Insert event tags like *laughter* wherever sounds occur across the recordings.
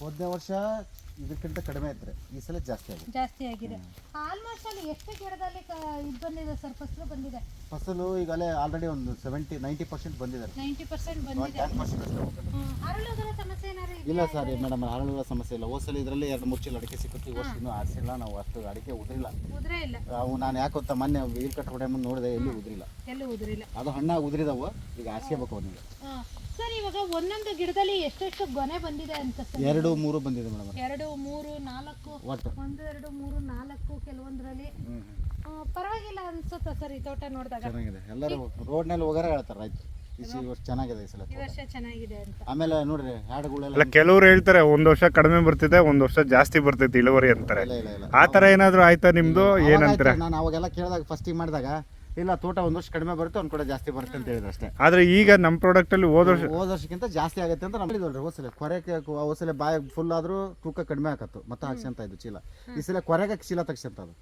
ಹೋದನೇ ವರ್ಷ ಇದಕ್ಕಿಂತ ಕಡಿಮೆ ಇದ್ರೆ ಈ ಸಲ ಜಾಸ್ತಿ ಆಗಿದೆ. ಜಾಸ್ತಿ ಆಗಿದೆ. ಆಲ್ಮೋಸ್ಟ್ ಅಲ್ಲಿ ಎಷ್ಟು ಗಿಡದಲ್ಲಿ ಕ- ಇದು ಬಂದಿದೆ ಸರ್? ಫಸಲು ಬಂದಿದೆ. ಫಸಲು ಈಗಲೇ ಆಲ್ರೆಡಿ ಒಂದು ಸೆವೆಂಟಿ ನೈಂಟಿ ಪರ್ಸೆಂಟ್ ಬಂದಿದೆ. ನೈಂಟಿ ಪರ್ಸೆಂಟ್ ಬಂದಿದೆ. ಟೆನ್ ಪರ್ಸೆಂಟ್ ಅಷ್ಟೇ ಹೋಗ್ತದೆ. ಹ್ಮ್. ಅರಳುಗಳ ಸಮಸ್ಯೆ ಏನಾದ್ರು ಇಲ್ಲ ಸರ್ ಮೇಡಮ್ ಅರಳುಗಳ ಸಮಸ್ಯೆ ಇಲ್ಲ. ಹೋಸಲ ಇದರಲ್ಲಿ ಎರಡು ಮೂರು ಚೀಲ ಅಡಿಕೆ ಸಿಕ್ಕುತ್ತೆ ಈ ವರ್ಷ ಇನ್ನೂ ಆರಿಸಿಲ್ಲ ನಾವು ಅಷ್ಟು ಅಡಿಕೆ ಉದ್ರಿಲ್ಲ. ಉದುರೇ ಇಲ್ಲ. ಅವು ನಾನು ಯಾಕೆ ಗೊತ್ತಾ ಮೊನ್ನೆ ವೀಲ್ ಕಟ್ ಹೊಡೆ ಮುಂದೆ ನೋಡಿದೆ ಎಲ್ಲಿ ಉದ್ರಿಲ್ಲ. ಎಲ್ಲೂ ಉದುರಿಲ್ಲ. ಅದು ಹಣ್ಣಾಗಿ ಉದ್ರಿದವು ಈಗ ಆರಿಸ್ಕೋಬೇಕು ಅವನಿಗೆ. ಸರ್ ಇವಾಗ ಒಂದೊಂದು ಗಿಡದಲ್ಲಿ ಎಷ್ಟೆಷ್ಟು ಗೊನೆ ಬಂದಿದೆ ಅಂತ ಸರ್ ಎರಡು ಮೂರು ಬಂದಿದೆ ಮೇಡಮ್ ಎರಡು ಮೂರು ನಾಲ್ಕು ಒಟ್ಟು. ಒಂದು ಎರಡು ಮೂರು ನಾಲ್ಕು ಕೆಲವೊಂದರಲ್ಲಿ. ಪರವಾಗಿಲ್ಲ ಅನ್ಸುತ್ತೆ ಸರ್ ಈ ತೋಟ ನೋಡಿದಾಗ? ಚೆನ್ನಾಗಿದೆ. ಎಲ್ಲರೂ ರೋಡ್ನಲ್ಲಿ ಹೋಗಾರ ಹೇಳ್ತಾರೆ ಆಯ್ತು ಈ ಸ- ಈ ವರ್ಷ ಚೆನ್ನಾಗಿದೆ ಈ ಸಲ ಈ ವರ್ಷ ಚೆನ್ನಾಗಿದೆ ಅಂತ. ಆಮೇಲೆ ನೋಡ್ರಿ ಹಾಡುಗಳೆಲ್ಲ ಅಲ್ಲ ಕೆಲವ್ರು ಹೇಳ್ತಾರೆ ಒಂದ್ ವರ್ಷ ಕಡಿಮೆ ಬರ್ತಿದೆ ಒಂದ್ ವರ್ಷ ಜಾಸ್ತಿ ಬರ್ತೈತೆ ಇಳುವರಿ ಅಂತಾರೆ. ಇಲ್ಲ ಇಲ್ಲ ಇಲ್ಲ. ಆ ತರ ಏನಾದ್ರು ಆಯ್ತಾ ನಿಮ್ದು? ಏನಂತಾರೆ? ಅವಾಗ ನಾನು ಅವಾಗೆಲ್ಲ ಕೇಳಿದಾಗ ಫಸ್ಟಿಗೆ ಮಾಡಿದಾಗ ಇಲ್ಲ ತೋಟ ಒಂದು ವರ್ಷ ಕಡಿಮೆ ಬರುತ್ತೆ ಒಂದು ಕೂಡ ಜಾಸ್ತಿ ಬರುತ್ತೆ ಅಂತ ಹೇಳಿದ್ರು ಅಷ್ಟೇ. ಆದ್ರೆ ಈಗ ನಮ್ಮ ಪ್ರಾಡಕ್ಟ್ ಅಲ್ಲಿ ಹೋದ ವರ್ಷ ಹೋದ ವರ್ಷಕ್ಕಿಂತ ಜಾಸ್ತಿ ಆಗುತ್ತೆ ಅಂತ ನಮ್ಗೆ ಹೇಳಿದ್ವಲ್ರಿ ಹೋಸಲೆ ಕೊರೆಗೆ ಹೋಸಲೆ ಬಾಯ ಫುಲ್ ಆದ್ರೂ ತೂಕ ಕಡಿಮೆ ಆಕತ್ತು ಮತ್ತೆ ಹಾಕ್ಸಂತ ಇದ್ದು ಚೀಲ. ಈ ಸಲ ಕೊರೆಗೆ ಚೀಲ ತಗ್ಸಂತ ಅದು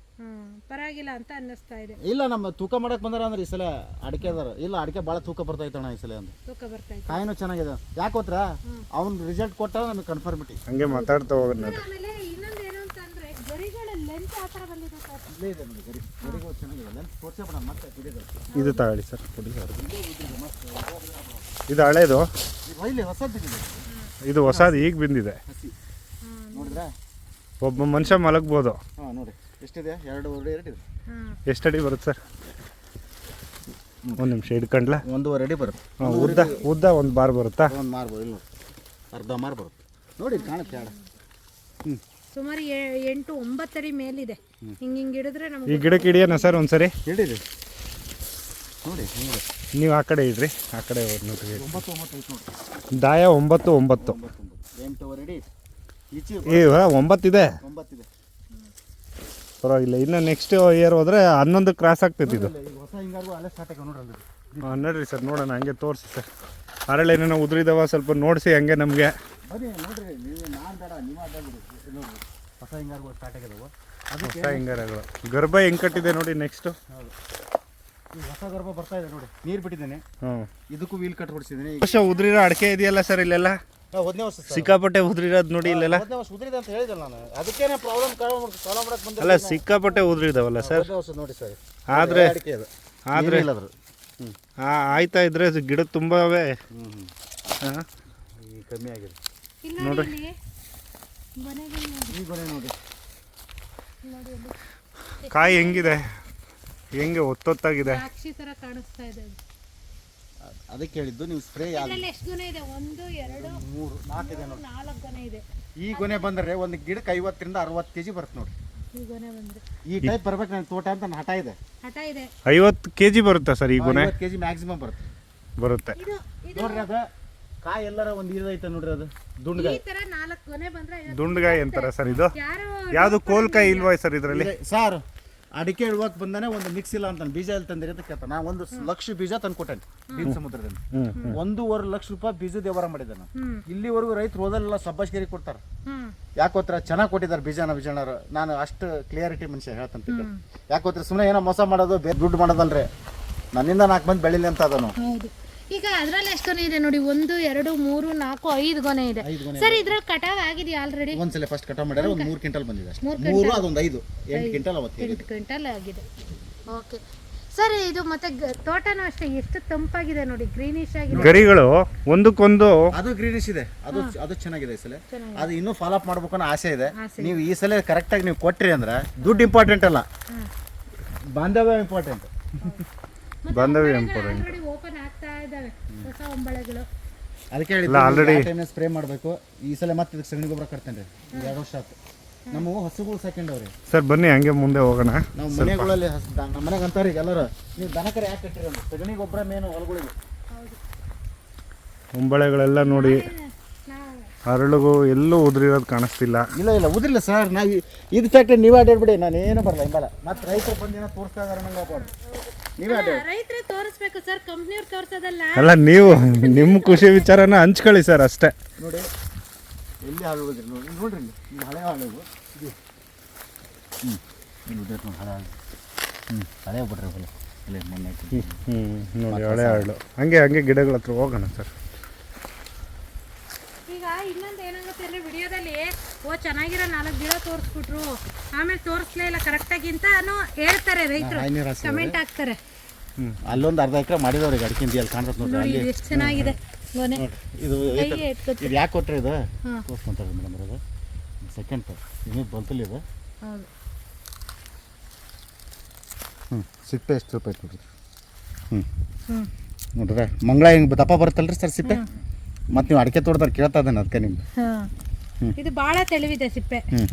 ಪರವಾಗಿಲ್ಲ ಅಂತ ಅನ್ನಿಸ್ತಾ ಇದೆ. ಇಲ್ಲ ನಮ್ಮ ತೂಕ ಮಾಡಕ್ ಬಂದಾರ ಅಂದ್ರೆ ಈ ಸಲ ಅಡಿಕೆ ಅದಾರ. ಇಲ್ಲ ಅಡಿಕೆ ಬಹಳ ತೂಕ ಬರ್ತೈತಣ್ಣ ಈ ಸಲ ಅಂದ್ರೆ. ತೂಕ ಬರ್ತಾ ಕಾಯಿನೂ ಚೆನ್ನಾಗಿದೆ. ಯಾಕೋತ್ರ ಅವ್ನ ರಿಸಲ್ಟ್ ಕೊಟ್ಟ ನಮಗೆ ಕನ್ಫರ್ಮಿಟಿ ಹಂಗೆ ಮಾತಾಡ್ತಾ ಹೋಗೋಣ ಇದು ತಗೊಳ್ಳಿ ಸರ್. ಕೊಡಿ ಸರ್ ಇದು. ಹಳೇದು ಇದು ಹೊಸದು ಈಗ ಬಂದಿದೆ. ಒಬ್ಬ ಮನುಷ್ಯ ಮಲಗ್ಬೋದು. ಎಷ್ಟಡಿ ಬರುತ್ತೆ ಸರ್? ಒಂದು ನಿಮಿಷ ಇಡ್ಕಂಡ್ಲ ಒಂದೂವರೆ ಅಡಿ ಬರುತ್ತೆ ಉದ್ದ ಉದ್ದ ಒಂದು ಬಾರ್ ಬರುತ್ತಾ? ಒಂದು ಮಾರ್ಬೋದು ಬರೋದು ಅರ್ಧ ಮಾರ್ ಬರುತ್ತೆ. ನೋಡಿ, ಕಾಣುತ್ತೆ ಎರಡು ಹ್ಞೂ ಸುಮಾರು ಎಂಟು ಒಂಬತ್ತಡಿ ಮೇಲಿದೆ. ಹಿಂಗ ಹಿಂಗ ಹಿಡಿದ್ರೆ ಈ ನಮ್ಗೆ ಗಿಡಕ್ಕೆ ಹಿಡಿಯೋಣ ಸರ್ ಒಂದ್ಸರಿ? ಹಿಡೀರಿ. ನೋಡಿ ನೀವು ಆ ಕಡೆ ಇಡ್ರಿ ಆ ಕಡೆ ಹೋಗಿ ನೋಡ್ರಿ ಒಂಬತ್ತು ಒಂಬತ್ತು ಐತೆ ನೋಡಿ ದಾಯ ಒಂಬತ್ತು ಒಂಬತ್ತು. ಎಂಟೂವರೆ ಅಡಿ ಈಚೆ ಈಗ ಒಂಬತ್ತಿದೆ. ಒಂಬತ್ತಿದೆ. ಪರವಾಗಿಲ್ಲ ಇನ್ನು ನೆಕ್ಸ್ಟ್ ಇಯರ್ ಹೋದ್ರೆ ಹನ್ನೊಂದು ಕ್ರಾಸ್ ಆಗ್ತೈತಿ ಇದು. ಇಲ್ಲ, ಈಗ ಹೊಸ ಹಿಂಗಾರು ಅಲ್ಲೇ ಸ್ಟಾರ್ಟ್ ಆಗಿ ನೋಡ್ರಿ ಹಾಂ ನೋಡ್ರಿ ಸರ್ ನೋಡೋಣ ಹಂಗೆ ತೋರಿಸಿ ಸರ್. ಅರಳೇನೇನೋ ಉದುರಿದವ ಸ್ವಲ್ಪ ನೋಡಿಸಿ ಹಂಗೆ ನಮಗೆ. ನೀವು ನೋಡ್ರಿ ಹೊಸ ಹಿಂಗಾರು ಸ್ಟಾರ್ಟ್ ಆಗಿದಾವು. ಹೊಸ ಹಿಂಗಾರಗಳು. ಗರ್ಭ ಹೆಂಗ್ ಕಟ್ಟಿದೆ ನೋಡಿ ನೆಕ್ಸ್ಟ್ ಹೌದು. ಈಗ ಹೊಸ ಗರ್ಭ ಬರ್ತಾ ಇದೆ ನೋಡಿ ನೀರು ಬಿಟ್ಟಿದ್ದೇನೆ. ಹ್ಞೂ ಇದಕ್ಕೂ ವೀಲ್ ಕಟ್ ಹೊಡಿಸಿದ್ದೀನಿ. ವರ್ಷ ಉದುರಿರೋ ಅಡಿಕೆ ಇದೆಯಲ್ಲ ಸರ್ ಇಲ್ಲೆಲ್ಲ? ಒಂದನೇ ವರ್ಷ ಸರ್ ಸಿಕ್ಕಾಪಟ್ಟೆ ಉದುರಿರೋದು ನೋಡಿ ಇಲ್ಲೆಲ್ಲ? ಒಂದನೇ ವರ್ಷ ಉದ್ರಿದೆ ಅಂತ ಹೇಳಿದೆ ನಾನು. ಅದಕ್ಕೇನೆ ಪ್ರಾಬ್ಲಮ್ ಸಾಲ್ವ್ ಮಾಡಕ್ ಬಂದಿಲ್ಲ ಅಲ್ಲ ಸಿಕ್ಕಾಪಟ್ಟೆ ಉದ್ರಿದಾವಲ್ಲ ಸರ್ ಒಂದನೇ ವರ್ಷ ನೋಡಿ ಸರ್ ಆದ್ರೆ ಅಡಿಕೆ ಅದು. ಆದ್ರೆ ಇಲ್ಲ ಅದ್ರ ಆ ಆಯ್ತಾ ಇದ್ರೆ ಗಿಡ ತುಂಬಾವೇ? ಹಾಂ? ಕಮ್ಮಿ ಆಗಿದೆ. ಇಲ್ಲ ನೋಡಿ ಗೊನೆ ಕಾಯಿ ಹೆಂಗಿದೆ? ಹೆಂಗೆ ಒತ್ತೊತ್ತಾಗಿದೆ? ತರ ಕಾಣಿಸ್ತಾ ಇದೆ ಅದು. ಅದಕ್ಕೆ ಹೇಳಿದ್ದು ನೀವು ಸ್ಪ್ರೇ ಎಷ್ಟು ಗೊನೆ ಇದೆ? ಒಂದು ಎರಡು ಮೂರು ಇದೆ ನೋಡಿ. ನಾಲ್ಕು ಇದೆ. ಈ ಗೊನೆ ಬಂದರೆ ಒಂದು ಗಿಡಕ್ಕೆ ಐವತ್ತರಿಂದ ಅರವತ್ತು ಕೆಜಿ ಬರುತ್ತೆ ನೋಡಿ. ಈ ಗೊನೆ ಬಂದ್ರೆ. ಈ ಟೈಪ್ ಬರ್ಬೇಕು ನನ್ನ ತೋಟ ಅಂತ ನನ್ನ ಹಠ ಇದೆ. ಹಠ ಇದೆ. ಐವತ್ತು ಕೆ ಜಿ ಬರುತ್ತಾ ಸರ್ ಈ ಗುಣೆ ಐವತ್ತು ಕೆಜಿ ಮ್ಯಾಕ್ಸಿಮಮ್ ಬರುತ್ತೆ. ಬರುತ್ತೆ. ನೋಡ್ರಿ ಅದ ಕಾಯಿ ಎಲ್ಲರ ಒಂದು ಇದೈತೆ ನೋಡ್ರಿ ಅದು? ದುಂಡ್ಗಾಯಿ. ಈ ತರ ನಾಲ್ಕು ಬಂದ್ರೆ ಐವತ್ತು ದುಂಡ್ಗಾಯಿ ಅಂತಾರ ಸರ್ ಇದು? ಯಾರು ಯಾವುದು ಕೋಲ್ಕಾಯಿ ಇಲ್ವಾ ಸರ್ ಇದರಲ್ಲಿ? ಇದೆ. ಸರ್ ಅಡಿಕೆ ಇಳುವಕ್ ಬಂದಾನೆ ಒಂದು ಮಿಕ್ಸ್ ಇಲ್ಲ ಅಂತ ಬೀಜ ಎಲ್ಲಿ ತಂದಿರಿ ಅಂತ ಕೇಳ್ತಾನೆ ನಾ ಒಂದು ಲಕ್ಷ ಬೀಜ ತಂದು ಬೀನ್ ಬೀಜ ಸಮುದ್ರದಿಂದ ಹ್ಞೂ ಒಂದೂವರೆ ಲಕ್ಷ ರೂಪಾಯಿ ಬೀಜ ವ್ಯವಹಾರ ಮಾಡಿದ್ದೆ ನಾನು. ಇಲ್ಲಿವರೆಗೂ ರೈತರು ಹೋದಲ್ಲೆಲ್ಲ ಸಬ್ಬಾಶ್ಗಿರಿ ಕೊಡ್ತಾರೆ. ಯಾಕೋತ್ರ ಚೆನ್ನಾಗಿ ಕೊಟ್ಟಿದ್ದಾರೆ ಬೀಜನ ಬೀಜನರು ನಾನು ಅಷ್ಟು ಕ್ಲಿಯರಿಟಿ ಮನುಷ್ಯ ಹೇಳ್ತಂತ ಯಾಕೋತ್ರ ಸುಮ್ಮನೆ ಏನೋ ಮೋಸ ಮಾಡೋದು ಬೇರೆ ದುಡ್ಡು ಮಾಡೋದಲ್ರಿ. ನನ್ನಿಂದ ನಾಲ್ಕು ಮಂದಿ ಬೆಳಿಲಿ ಅಂತ ಅದನು. ಹೌದು. ಈಗ ಅದ್ರಲ್ಲಿ ಎಷ್ಟು ಗೊನೆ ಇದೆ ನೋಡಿ ಒಂದು ಎರಡು ಮೂರು ನಾಲ್ಕು ಐದು ಗೊನೆ ಇದೆ. ಐದು ಗೊನೆ ಸರ್ ಇದ್ರಲ್ಲಿ ಕಟಾವ್ ಆಗಿದೆಯಾ ಆಲ್ರೆಡಿ ಒಂದ್ಸಲ ಫಸ್ಟ್ ಕಟಾವ್ ಮಾಡ್ಯಾರ ಒಂದು ಮೂರು ಕ್ವಿಂಟಲ್ ಬಂದಿದೆ ಅಷ್ಟೇ. ಮೂರು ಅದೊಂದು ಐದು ಎಂಟು ಕ್ವಿಂಟಲ್ ಅವತ್ತು ಎಂಟು ಕ್ವಿಂಟಲ್ ಆಗಿದೆ. ಓಕೆ ಸರ್ ಇದು ಮತ್ತೆ ಗ- ತೋಟನೂ ಅಷ್ಟೇ ಎಷ್ಟು ತಂಪಾಗಿದೆ ನೋಡಿ ಗ್ರೀನಿಶ್ ಆಗಿದೆ. ಗರಿಗಳು ಒಂದಕ್ಕೊಂದು ಅದು ಗ್ರೀನಿಶ್ ಇದೆ. ಅದು ಅದು ಚೆನ್ನಾಗಿದೆ ಈ ಸಲ. ಅದು ಇನ್ನೂ ಫಾಲೋ ಅಪ್ ಮಾಡ್ಬೇಕು ಅನ್ನೋ ಆಸೆ ಇದೆ. ನೀವು ಈ ಸಲ ಕರೆಕ್ಟಾಗಿ ನೀವು ಕೊಟ್ರಿ ಅಂದ್ರೆ ದುಡ್ಡು ಇಂಪಾರ್ಟೆಂಟ್ ಅಲ್ಲ. ಬಾಂಧವ್ಯ ಇಂಪಾರ್ಟೆಂಟ್ ಇಂಪಾರ್ಟೆಂಟ್ ಆಲ್ರೆಡಿ ಓಪನ್ ಆಗ್ತಾ ಹೊಸ ಒಂಬಳೆಗಳು. ಅದಕ್ಕೆ already- ಸ್ಪ್ರೇ ಮಾಡಬೇಕು. ಈ ಸಲ ಮತ್ತೆ ಇದಕ್ಕೆ ಸಗಣಿ ಗೊಬ್ಬರ ಕಟ್ತೇನೆ ರೀ. ಎರಡು ವರ್ಷ ಆಯ್ತು ನಮ್ಮ ಹಸುಗಳು ಸಾಕೊಂಡವ್ರಿ ಸರ್ ಬನ್ನಿ ಹಂಗೆ ಮುಂದೆ ಹೋಗೋಣ. ನಾವು ಮನೆಗಳಲ್ಲಿ ಹಸು ದ- ನಮ್ಮ ಮನೆಗೆ ಅಂತಾರೆ ಈಗ ಎಲ್ಲರೂ ನೀವು ದನಕರ ಯಾಕೆ ಕಟ್ಟಿರಿ ಸಗಣಿ ಗೊಬ್ಬರ ಮೇನು ಹೊಲಗಳಿಗೆ. ಹೌದು. ಒಂಬಳೆಗಳೆಲ್ಲ ನೋಡಿ ಅರಳುಗು ಎಲ್ಲೂ ಉದುರಿರೋದು ಕಾಣಿಸ್ತಿಲ್ಲ. ಇಲ್ಲ ಇಲ್ಲ ಉದ್ರಿಲ್ಲ ಸರ್. ನಾವು ಇದು ಫ್ಯಾಕ್ಟ್ರಿ ನೀವೇ ಅಡ್ಡಾಡ್ಬಿಡಿ ನಾನು ಏನು ಬರಲ್ಲ ಹಿಂಬಲ್ಲ ಮತ್ತೆ ರೈತರು ಬಂದಿನ ಏನೋ ತೋರಿಸ್ತಾ ಇದಾರೆ ನಂಗೆ ನೀವೇ ಅಡ್ಡ ರೈತರೇ ತೋರಿಸ್ಬೇಕು ಸರ್ ಕಂಪ್ನಿಯವ್ರು ತೋರಿಸೋದಲ್ಲ. ಅಲ್ಲ ನೀವು ನಿಮ್ಮ ಖುಷಿ ವಿಚಾರನ ಹಂಚ್ಕೊಳ್ಳಿ ಸರ್ ಅಷ್ಟೇ. ನೋಡಿ ಎಲ್ಲಿ ಹಾಳು ನೋಡಿ ನೋಡಿ ನೋಡ್ರಿ ಇಲ್ಲಿ ಇದು ಹಳೆ ಹಾಳು. ಇದು ಹ್ಞೂ ಇಲ್ಲಿ ಉದ್ರೈತೆ ನೋಡಿ ಹಳೆ ಹಾಳು ಹ್ಞೂ ಹಳೆ ಬಿಟ್ರಿ ಹೊಲ ಹಾಕಿದ್ದು. ಹ್ಞೂ ನೋಡಿ ಹಳೆ ಹಾಳು. ಹಂಗೆ ಹಂಗೆ ಗಿಡಗಳ ಹತ್ರ ಹೋಗೋಣ ಸರ್. ಈಗ ಇನ್ನೊಂದು ಏನಾಗುತ್ತೆ ಅಂದ್ರೆ ವಿಡಿಯೋದಲ್ಲಿ ಓ ಚೆನ್ನಾಗಿರೋ ನಾಲ್ಕು ಗಿಡ ತೋರಿಸ್ಬಿಟ್ರು. ಆಮೇಲೆ ತೋರಿಸ್ಲೇ ಇಲ್ಲ. ಕರೆಕ್ಟಾಗಿಂತಾನು ಹೇಳ್ತಾರೆ ರೈತರು. ಕಮೆಂಟ್ ಹಾಕ್ತಾರೆ. ಅಲ್ಲೊಂದು ಅರ್ಧ ಎಕರೆ ಮಾಡಿದವ್ರಿಗೆ ಅಡಿಕೆಂದಿ ಅಲ್ಲಿ ಕಾಣ್ತದೆ ನೋಡ್ರಿ ನೋಡಿ ಅಲ್ಲಿ. ಎಷ್ಟು ಚೆನ್ನಾಗಿದೆ. ಗೊನೆ ಇದು ಕೈಗೆ ಇದು ಯಾಕೆ ಕೊಟ್ಟರೆ ಇದು? ತೋರ್ಸ್ಕೊಂತಾರೆ ತೋರಿಸ್ಕೊಂತಾರೆ ಮೇಡಮ್ ಅದು ಸೆಕೆಂಡ್ ಪಾರ್ಟ್ ಇನ್ನೂ ಬಲ್ತಲ್ಲಿ ಇದು? ಹೌದು. ಹ್ಞೂ ಸಿಪ್ಪೆ ಎಷ್ಟು ರೂಪಾಯಿ ಕೊಡ್ರಿ? ಹ್ಞೂ ಹ್ಞೂ ನೋಡ್ರಿ ಮಂಗಳ ಹಿಂಗೆ ದಪ್ಪ ಬರುತ್ತಲ್ರಿ ಸರ್ ಸಿಪ್ಪೆ? ಮತ್ತು ನೀವು ಅಡಿಕೆ ತೋಡ್ದಾರೆ ಕೇಳ್ತಾ ಇದ್ದಾನೆ ಅದಕ್ಕೆ ನಿಮ್ಗೆ ಹಾಂ. ಇದು ಭಾಳ ತೆಳುವಿದೆ ಸಿಪ್ಪೆ. ಹ್ಞೂ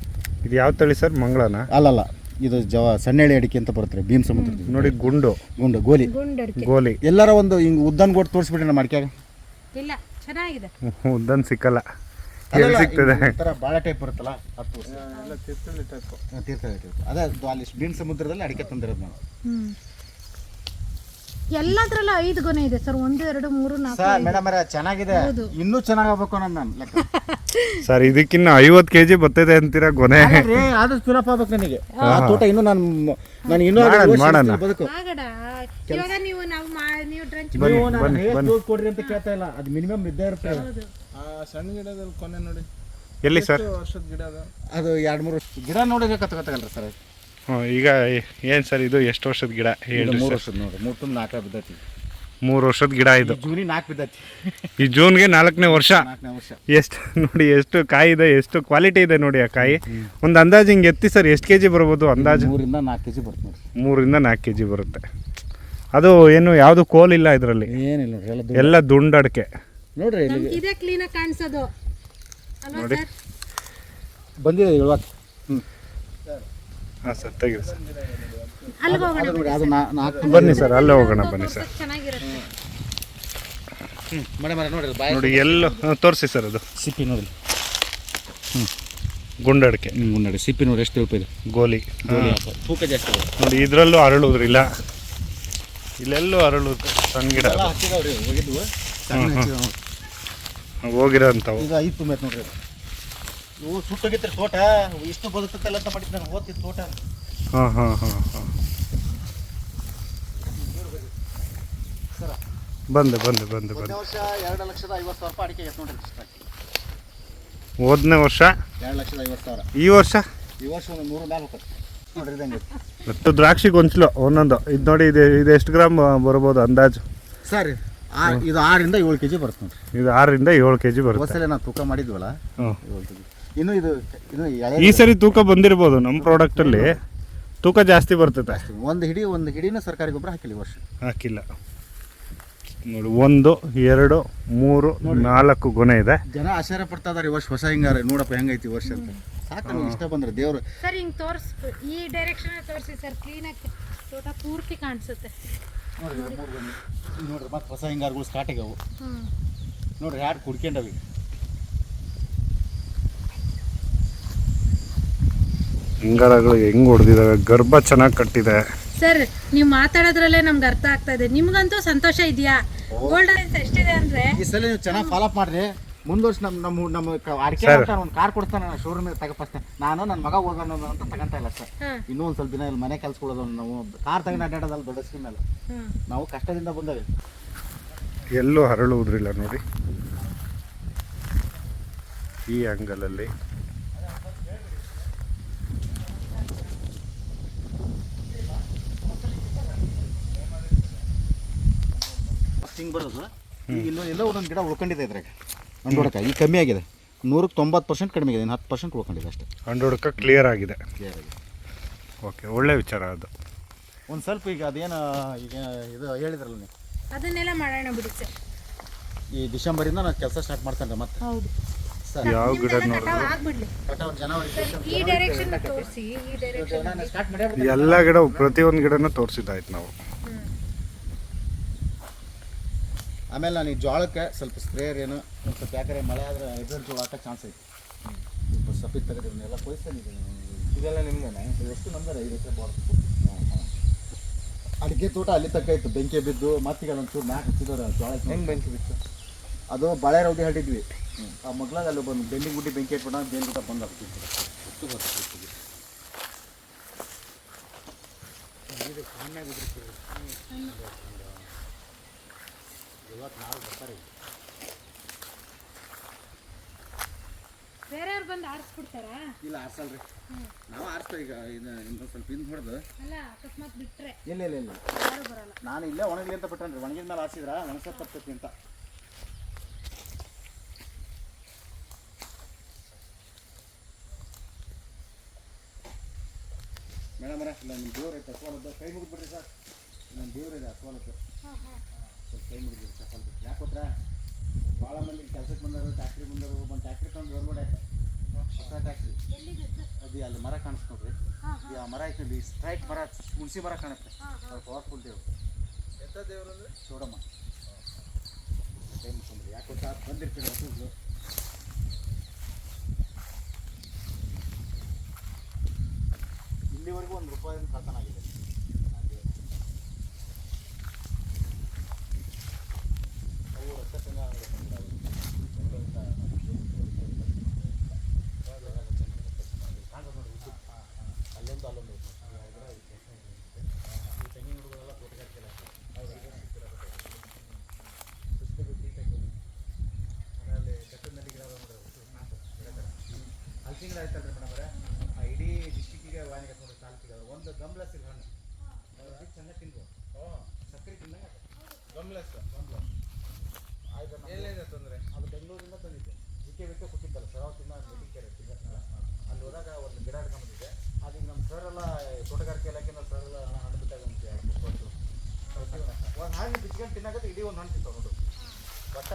ಇದು ಯಾವ ತಳಿ ಸರ್? ಮಂಗಳನ? ಅಲ್ಲಲ್ಲ ಇದು ಜವ ಸಣ್ಣೆಳೆ ಅಡಿಕೆ ಅಂತ ಬರುತ್ತೆ ಭೀಮ್ ಸಮುದ್ರ ನೋಡಿ ಗುಂಡು. ಗುಂಡು ಗೋಲಿ. ಗೋಲಿ. ಎಲ್ಲರ ಒಂದು ಹಿಂಗೆ ಉದ್ದನ್ ಕೊಟ್ಟು ತೋರಿಸ್ಬಿಟ್ರಿ ನಮ್ಮ ಅಡಿಕೆಗೆ. ಇಲ್ಲ ಚೆನ್ನಾಗಿದೆ. ಉದ್ದನ್ ಸಿಕ್ಕಲ್ಲ. ಎಲ್ಲಿ ಸಿಗ್ತದೆ? ಭಾಳ ಟೈಪ್ ಬರುತ್ತಲ್ಲ ಅದು ತೋರಿಸಿ. ತೀರ್ಥಹಳ್ಳಿ ಟೈಪ್ ಅದೇ ಅದು ಅಲ್ಲಿ ಭೀಮ್ ಸಮುದ್ರದಲ್ಲಿ ಅಡಿಕೆ ತಂದಿರೋದು ನಾವು. ಹ್ಞೂ ಎಲ್ಲದ್ರಲ್ಲೂ ಐದು ಗೊನೆ ಇದೆ ಸರ್. ಒಂದು ಎರಡು ಮೂರು ನಾಲ್ಕು ಸರ್ ಮೇಡಮ್ ಚೆನ್ನಾಗಿದೆ. ಇನ್ನೂ ಚೆನ್ನಾಗಬೇಕು ಅನ್ನೋದು ನಾನು ಲೆಕ್ಕ. *laughs* ಸರ್ ಇದಕ್ಕಿನ್ನ ಐವತ್ ಕೆಜಿ ಬರ್ತೈತೆ ಅಂತೀರಾ ಗೊನೆ? ಅಲ್ರಿ, ಆದಷ್ಟು ಫಿಲಪ್ ಆಗ್ಬೇಕು ನನಗೆ. ಆ ತೋಟ ಇನ್ನೂ ನಾನು ನಾನು ಇನ್ನೂ ಮಾಡೋಣ, ವರ್ಷ ಮಾಡೋಣ. ಬದುಕು. ಆಗಡ ಇವಾಗ ನೀವು ನಾವು ಮಾ ನೀವು ಡ್ರಂಚ್ ನೀವು ನಾನು ಕೊಡ್ರಿ ಅಂತ ಕೇಳ್ತಾ ಇಲ್ಲ. ಅದು ಮಿನಿಮಮ್ ಇದ್ದೇ ಇರುತ್ತೆ. ಹೌದು. ಸಣ್ಣ ಗಿಡದಲ್ಲಿ ಕೊನೆ ನೋಡಿ. ಎಲ್ಲಿ ಸರ್? ವರ್ಷದ ಗಿಡ ಅದು? ಅದು ಎರಡು ಮೂರು ವರ್ಷ ಗಿಡ ನೋಡಿದ್ರೆ ಕತ್ಕೊತಗಲ್ರಿ ಸರ್. ಈಗ ಏನು ಸರ್ ಇದು? ಎಷ್ಟು ವರ್ಷದ ಗಿಡ? ಹೇಳಿ ಮೂರು ವರ್ಷದ ನೋಡಿ ಮೂರು ತುಂಬ ನಾಲ್ಕು ಬಿದ್ದೈತಿ. ಮೂರು ವರ್ಷದ ಗಿಡ ಇದು. ಜೂನಿ ನಾಲ್ಕು ಬಿದ್ದೈತಿ. ಈ ಜೂನ್ಗೆ ನಾಲ್ಕನೇ ವರ್ಷ. ನಾಲ್ಕನೇ ವರ್ಷ. ಎಷ್ಟು ನೋಡಿ ಎಷ್ಟು ಕಾಯಿ ಇದೆ ಎಷ್ಟು ಕ್ವಾಲಿಟಿ ಇದೆ ನೋಡಿ ಆ ಕಾಯಿ. ಒಂದು ಅಂದಾಜು ಹಿಂಗೆ ಎತ್ತಿ ಸರ್ ಎಷ್ಟು ಕೆ ಜಿ ಬರ್ಬೋದು ಅಂದಾಜು? ಮೂರಿಂದ ನಾಲ್ಕು ಕೆಜಿ ಬರುತ್ತೆ ನೋಡ್ರಿ. ಮೂರಿಂದ ನಾಲ್ಕು ಕೆ ಜಿ ಬರುತ್ತೆ. ಅದು ಏನು ಯಾವುದು ಕೋಲ್ ಇಲ್ಲ ಇದರಲ್ಲಿ? ಏನಿಲ್ಲ ನೋಡ್ರಿ ಎಲ್ಲ ದುಂಡಡಕೆ ನೋಡ್ರಿ ಇದೇ ಕ್ಲೀನಾಗಿ ಕಾಣಿಸೋದು. ನೋಡಿ. ಸರ್? ಬಂದಿದೆ ಹ್ಞೂ ಹಾಂ ಸರ್ ತೆಗೀರಿ ಸರ್. ಅದು ನಾಲ್ಕು ಬನ್ನಿ ಸರ್ ಅಲ್ಲೇ ಹೋಗೋಣ ಬನ್ನಿ ಸರ್. ಚೆನ್ನಾಗಿರುತ್ತೆ. ಹ್ಞೂ ಮೇಡಮ್ ನೋಡ್ರಿ ಬಾಯ್ ನೋಡಿ ಎಲ್ಲ ತೋರಿಸಿ ಸರ್ ಅದು. ಸಿಪ್ಪಿ ನೋಡಿ. ಗುಂಡಡಿಕೆ. ಹ್ಞೂ ನೋಡಿ ಸಿಪ್ಪಿ ನೋಡಿ ಎಷ್ಟು ಇದೆ. ಗೋಲಿ. ತೂಕ ಜಾಸ್ತಿ ನೋಡಿ ಇದರಲ್ಲೂ ಅರಳುವುದ್ರಿಲ್ಲ ಇಲ್ಲೆಲ್ಲೂ ಅರಳುತ್ತೆ ಸಣ್ಣ ಗಿಡ. ಹೋಗಿರೋ ಅಂಥವು ಈಗ ಐದು ನೋಡ್ರಿ. ಇವು ಸುಟ್ಟೋಗಿತ್ರಿ ತೋಟ. ಇಷ್ಟು ಬದುಕಲ್ಲ ಅಂತ ಮಾಡಿದ್ ನಾನು ಓದ್ತಿದ್ದು ತೋಟ. ಹಾಂ ಹಾಂ ಹಾಂ ಹಾಂ. ಬಂದೆ ಬಂದೆ ಬಂದೆ ಒಂದೇ ಬಂದೆ. ವರ್ಷ ಎರಡು ಲಕ್ಷದ ಐವತ್ತು ಸಾವಿರ ರೂಪಾಯಿ ಅಡಿಕೆ ಎತ್ತು ನೋಡ್ರಿ. ಹೋದನೇ ವರ್ಷ? ಎರಡು ಲಕ್ಷದ ಐವತ್ತು ಸಾವಿರ. ಈ ವರ್ಷ? ಈ ವರ್ಷ ಒಂದು ನೂರು ನಾಲ್ಕು ನೋಡ್ರಿ ಇದಂಗೆ ಮತ್ತು ದ್ರಾಕ್ಷಿ ಗೊಂಚಲು ಒಂದೊಂದು. ಇದು ನೋಡಿ ಇದು ಇದು ಎಷ್ಟು ಗ್ರಾಮ್ ಬರ್ಬೋದು ಅಂದಾಜು? ಸರ್ ಇದು ಆರರಿಂದ ಏಳು ಕೆ ಜಿ ಬರುತ್ತೆ ನೋಡ್ರಿ. ಇದು ಆರರಿಂದ ಏಳು ಕೆ ಜಿ ಬರುತ್ತೆ. ಹೋದ್ಸಲ ನಾವು ತೂಕ ಮಾಡಿದ್ವಲ್ಲ ಏಳು ಕೆ ಜಿ ಇನ್ನು ಇದು ಇನ್ನು ಎಳೆ ಈ ಸರಿ ತೂಕ ಬಂದಿರ್ಬೋದು ನಮ್ಮ ಪ್ರಾಡಕ್ಟಲ್ಲಿ ತೂಕ ಜಾಸ್ತಿ ಬರ್ತೈತೆ. ಒಂದು ಹಿಡಿ ಒಂದು ಹಿಡಿನ ಸರ್ಕಾರಿ ಗೊಬ್ಬರ ಹಾಕಿಲ್ಲ ಈ ವರ್ಷ. ಹಾಕಿಲ್ಲ. ನೋಡಿ ಒಂದು ಎರಡು ಮೂರು ನಾಲ್ಕು ಗೊನೆ ಇದೆ. ಜನ ಆಶ್ಚರ್ಯ ಪಡ್ತಾ ಇದಾರೆ ಈ ವರ್ಷ ಹೊಸ ಹಿಂಗಾರ. ನೋಡಪ್ಪ ಹೆಂಗೈತಿ ಈ ವರ್ಷ ಅಂತ. ಸಾಕು ನಮ್ಗೆ ಇಷ್ಟ ಬಂದ್ರೆ. ದೇವ್ರು ಸರ್ ಹಿಂಗೆ ತೋರಿಸ್ ಈ ಡೈರೆಕ್ಷನ್ ತೋರಿಸಿ ಸರ್. ಕ್ಲೀನಾಗಿ ತೋಟ ಪೂರ್ತಿ ಕಾಣಿಸುತ್ತೆ. ನೋಡ್ರಿ ಇವು ಮೂರು ನೋಡ್ರಿ ಮತ್ತೆ ಹೊಸ ಹಿಂಗಾರಗಳು ಸ್ಟಾರ್ಟ್ ಆಗ್ಯಾವು ಹ್ಞೂ ನೋಡ್ರಿ ಯಾರು ಕುಡ್ಕೊಂಡವಿ. ಹಿಂಗಾರಗಳು ಹೆಂಗ್ ಹೊಡೆದಿದ್ದಾವೆ ಗರ್ಭ ಚೆನ್ನಾಗಿ ಕಟ್ಟಿದೆ. ಸರ್ ನೀವು ಮಾತಾಡೋದ್ರಲ್ಲೇ ನಮ್ಗೆ ಅರ್ಥ ಆಗ್ತಾ ಇದೆ. ನಿಮ್ಗಂತೂ ಸಂತೋಷ ಇದೆಯಾ? ಗೋಲ್ಡ್ ಎಷ್ಟಿದೆ ಅಂದ್ರೆ? ಈ ಸಲ ನೀವು ಚೆನ್ನಾಗಿ ಫಾಲೋ ಅಪ್ ಮಾಡ್ರಿ. ಮುಂದ್ ವರ್ಷ ನಮ್ಮ ನಮ್ಮ ನಮ್ಮ ಕ- ಅಡಿಕೆ ಒಂದು ಕಾರ್ ಕೊಡ್ತಾನೆ ಶೋರೂಮ್ ತಗಪಸ್ತೇನೆ ನಾನು ನನ್ನ ಮಗ ಹೋಗೋಣ ಅಂತ ತಗೊಂತ ಇಲ್ಲ ಸರ್. ಇನ್ನೂ ಒಂದು ಸ್ವಲ್ಪ ದಿನ ಇಲ್ಲಿ ಮನೆ ಕೆಲ್ಸಗಳದು ನಾವು. ಕಾರ್ ತಗೊಂಡು ಅಡ್ಡಾಡೋದಲ್ಲ ದೊಡ್ಡ ಸ್ಕೀಮ್ ಮೇಲೆ ನಾವು ಕಷ್ಟದಿಂದ ಬಂದವೆ. ಎಲ್ಲೂ ಹರಳುವುದ್ರಿಲ್ಲ ನೋಡಿ. ಈ ಅಂಗಲಲ್ಲಿ ಹಿಂಗೆ ಬರೋದು? ಈಗ ಇನ್ನೂ ಎಲ್ಲೋ ಒಂದೊಂದು ಗಿಡ ಉಳ್ಕೊಂಡಿದೆ ಇದ್ರಾಗ. ಅಂಡೋಡಕ ಈಗ ಕಮ್ಮಿ ಆಗಿದೆ. ನೂರಕ್ಕೆ ತೊಂಬತ್ತು ಪರ್ಸೆಂಟ್ ಕಡಿಮೆ ಆಗಿದೆ. ಇನ್ನು ಹತ್ತು ಪರ್ಸೆಂಟ್ ಉಳ್ಕೊಂಡಿದೆ ಅಷ್ಟೇ. ಹಂಡ್ರೆಡ್ಕ ಕ್ಲಿಯರ್ ಆಗಿದೆ. ಕ್ಲಿಯರ್ ಆಗಿದೆ. ಓಕೆ ಒಳ್ಳೆ ವಿಚಾರ ಅದು. ಒಂದು ಸ್ವಲ್ಪ ಈಗ ಅದೇನು ಈಗ ಇದು ಹೇಳಿದ್ರಲ್ಲ ನೀವು? ಅದನ್ನೆಲ್ಲ ಮಾಡೋಣ ಬಿಡಿ ಸರ್. ಈ ಡಿಸೆಂಬರಿಂದ ನಾನು ಕೆಲಸ ಸ್ಟಾರ್ಟ್ ಮಾಡ್ತೇನೆ ಮತ್ತೆ. ಹೌದು. ಸರ್. ಯಾವ ಗಿಡ ಆಗ್ಬಿಡ್ಲಿ. ಕಟಾವು ಜನವರಿ ಈ ಡೈರೆಕ್ಷನ್ ತೋರಿಸಿ ಈ ಡೈರೆಕ್ಷನ್ ನಾನು ಸ್ಟಾರ್ಟ್ ಮಾಡಿ ಎಲ್ಲ ಗಿಡ ಪ್ರತಿಯೊಂದು ಗಿಡನೂ ತೋರಿಸಿದ್ದಾಯ್ತು ನಾವು. ಆಮೇಲೆ ನಾನು ಈ ಜೋಳಕ್ಕೆ ಸ್ವಲ್ಪ ಸ್ಪ್ರೇಯರ್ ಏನು ಒಂದು ಸ್ವಲ್ಪ ಯಾಕಂದರೆ ಮಳೆ ಆದರೆ ಹೈಬ್ರಿಡ್ ಜೋಳ ಹಾಕೋ ಚಾನ್ಸ್ ಐತಿ. ಸ್ವಲ್ಪ ಸಫಿತ್ ತೆಗೆದು ಇವನ್ನೆಲ್ಲ ಕೊಯ್ಸ್ತಾನೆ ಇದೆಲ್ಲ ನಿಮ್ದೇನಾ? ಎಷ್ಟು ನಮ್ದು ಐದು ಎಕರೆ ಬಾರ್ದು ಅಡಿಕೆ ತೋಟ ಅಲ್ಲಿ ತಕ್ಕ ಇತ್ತು. ಬೆಂಕಿ ಬಿದ್ದು ಮತ್ತೀಗ ಒಂಚೂರು ಮ್ಯಾಕ್ ಹಚ್ಚಿದಾರೆ ಜೋಳ ಹೆಂಗೆ ಬೆಂಕಿ ಬಿತ್ತು? ಅದು ಬಳೆ ರೌದಿ ಹರಡಿದ್ವಿ ಆ ಮಗ್ಲಾಗ ಅಲ್ಲಿ ಬಂದು ಬೆಂಡಿ ಗುಡ್ಡಿ ಬೆಂಕಿ ಇಟ್ಬಿಟ್ಟು ಬೇನ್ ಊಟ ಬಂದು. ಆಗ್ತಿತ್ತು ಎಷ್ಟು ಬರ್ತದೆ ಇವತ್ತು ನಾಳೆ ಬರ್ತಾರೆ. ಬೇರೆಯವ್ರು ಬಂದು ಆರಿಸ್ಬಿಡ್ತಾರಾ? ಇಲ್ಲ ಆರ್ಸಲ್ರಿ. ನಾವು ಆರಿಸ್ತೇವೆ ಈಗ ಇದು ಇನ್ನೊಂದು ಸ್ವಲ್ಪ ಹಿಂದೆ ಹೊಡೆದು. ಅಲ್ಲ ಅಕಸ್ಮಾತ್ ಬಿಟ್ರೆ. ಇಲ್ಲ ಇಲ್ಲ ಇಲ್ಲ. ಯಾರು ಬರಲ್ಲ. ನಾನು ಇಲ್ಲೇ ಒಣಗಲಿ ಅಂತ ಬಿಟ್ಟನ್ರಿ ಒಣಗಿದ ಮೇಲೆ ಆರಿಸಿದ್ರ? ಒಣಸ ತಪ್ಪೈತಿ ಅಂತ. ಮೇಡಮ್ ಇಲ್ಲ ನಿಮ್ಮ ದೇವ್ರ ಐತೆ ಅಸ್ವಾಲದ್ದು ಕೈ ಮುಗಿದ್ಬಿಡ್ರಿ ಸರ್. ನಮ್ಮ ದೇವ್ರ ಇದೆ ಅಸ್ವಾಲದ್ದು ಹಾಂ ಹಾಂ. ಸ್ವಲ್ಪ ಕೈ ಮುಗಿದ್ಬಿಡ್ರಿ ಸರ್ ಸ್ವಲ್ಪ ಯಾಕೆ ಗೊತ್ತಾ ಭಾಳ ಮಂದಿ ಕೆಲಸಕ್ಕೆ ಬಂದರು ಟ್ಯಾಕ್ಟ್ರಿ ಬಂದರು ಒಂದು ಟ್ಯಾಕ್ಟ್ರಿ ತಂದು ರೋಡ್ ಆಯ್ತು ಹೊಸ ಟ್ಯಾಕ್ಟ್ರಿ ಎಲ್ಲಿದೆ ಸರ್ ಅದು ಅಲ್ಲಿ ಮರ ಕಾಣಿಸ್ಕೊಂಡ್ರಿ ಈ ಆ ಮರ ಐತೆ ಇಲ್ಲಿ ಸ್ಟ್ರೈಟ್ ಮರ ಹುಣಸಿ ಮರ ಕಾಣುತ್ತೆ. ಪವರ್ಫುಲ್ ದೇವ್ರು. ಎಂಥ ದೇವ್ರು ಅಂದರೆ? ಚೌಡಮ್ಮ ಕೈ ಮುಗಿಸ್ಕೊಂಡ್ರಿ ಯಾಕೆ ಗೊತ್ತಾ? ಬಂದಿರ್ತೀರಿ ಹೊಸದು ಇಲ್ಲಿವರೆಗೂ ಒಂದು ರೂಪಾಯಿ ಕಳ್ತನ ಆಗಿದೆ ಅವು ರಕ್ತ ಅಲ್ಲೊಂದು ಅಲ್ಲೊಂದು ಐತೆ ನೋಡಿ. ಈ ತೆಂಗಿನ ಹುಡುಗರೆಲ್ಲ ತೋಟಗಾರಿಕೆ ಆಮೇಲೆ ಕಟ್ಟದ ನದಿ ಗಿಡ ಆಯ್ತಲ್ರಿ ಮೇಡಮ್ ಅವರೇ? ಆ ಇಡೀ ಡಿಸ್ಟಿಕ್ಕಿಗೆ ವಾಣಿಗೆ ನೋಡಿ ತಾಲೂಕಿಗೆ ಒಂದು ಗಮ್ಲಸ್ ಇಲ್ಲ ಹಣ್ಣು. ಚೆನ್ನಾಗಿ ತಿನ್ಬೋದು. ಸಕ್ಕರೆ ತಿನ್ನಂಗ ಗಮ್ಲೆಸ್ ಗಮ್ಲ ಆಯ್ತು ಎಲ್ಲಿದೆ ತೊಂದರೆ? ಅದು ಬೆಂಗಳೂರಿಂದ ತಂದಿದ್ದೆ. ಬಿಕ್ಕೆ ಬಿಟ್ಟು ಕೊಟ್ಟಿದ್ದಲ್ಲ ಸರಾವತಿನ ರೀ ತಿನ್ನಲ್ಲ ಅಲ್ಲಿ ಹೋದಾಗ ಒಂದು ಗಿಡ ಹಿಡ್ಕೊಂಡ್ಬಂದಿದ್ದೆ. ಅದೀಗ ನಮ್ಮ ಸರ್ ಎಲ್ಲ ತೋಟಗಾರಿಕೆ ಇಲಾಖೆಯಿಂದ ಸರ್ ಎಲ್ಲ ಹಣ್ಣು ಬಿಟ್ಟಾಗ ಒಂದು ಎರಡು ಮೂರು ಕೊಟ್ಟು ಒಂದು ಹಣ್ಣು ಬಿಚ್ಕೊಂಡು ತಿನ್ನಾಗತ್ತೆ ಇಡೀ ಒಂದು ಹಣ್ಣು ತಿಂತ ನೋಡು. ಬಟ್ಟ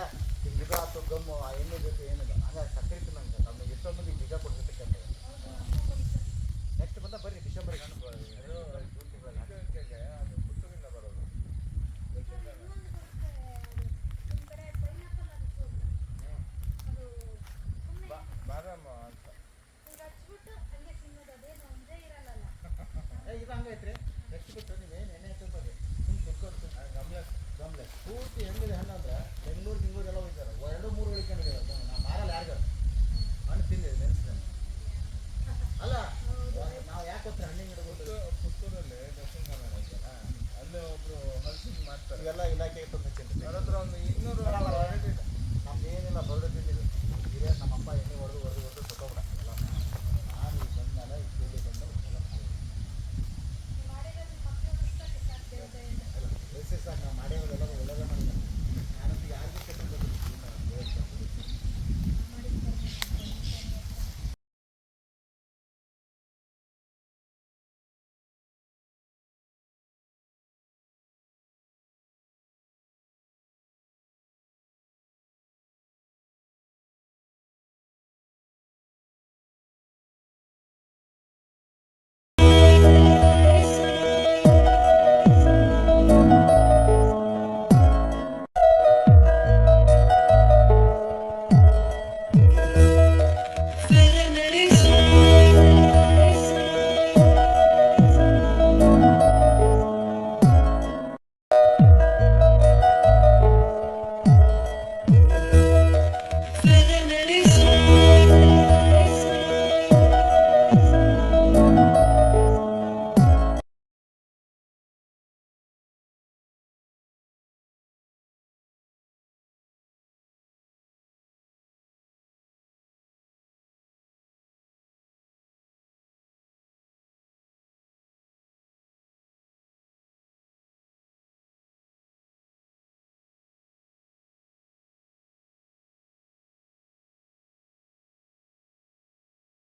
ಗಿಡ ಅಥವಾ ಗಮ್ಮು ಆ ಎಣ್ಣೆ ಬೇಕು ಏನಿಲ್ಲ. ಹಂಗಾಗಿ ಸಕ್ಕರೆ ತಿನ್ನಂಗೆ ನಮಗೆ ನಿಮ್ಗೆ ಮಂದಿ ಬೀಜ ಕೊಡ್ಬೇಕು ನೆಕ್ಸ್ಟ್ ಬಂದ ಬರ್ರಿ ಜೂನ್ ತಿಂಗಳಲ್ಲಿ. ಹಣ್ಣು. ಅದು ಪುತ್ತೂರಿಂದ ಬರೋದು. ಬಾ- ಬಾದಾಮ ಅಂತ. ಇದು ಹಂಗೈತ್ರಿ ನೆಕ್ಸ್ಟ್ ಬಿಟ್ಟು ನೀವು ಏನು ಎಣ್ಣೆ ಹಚ್ಚೋದು ಸುಮ್ಮನೆ ಕುತ್ಕೊಂಡು ಗಮ್ಲೆಸ್ ಗಮ್ಲೆ ಪೂರ್ತಿ ಹೆಂಗಿದೆ ಹಣ್ಣು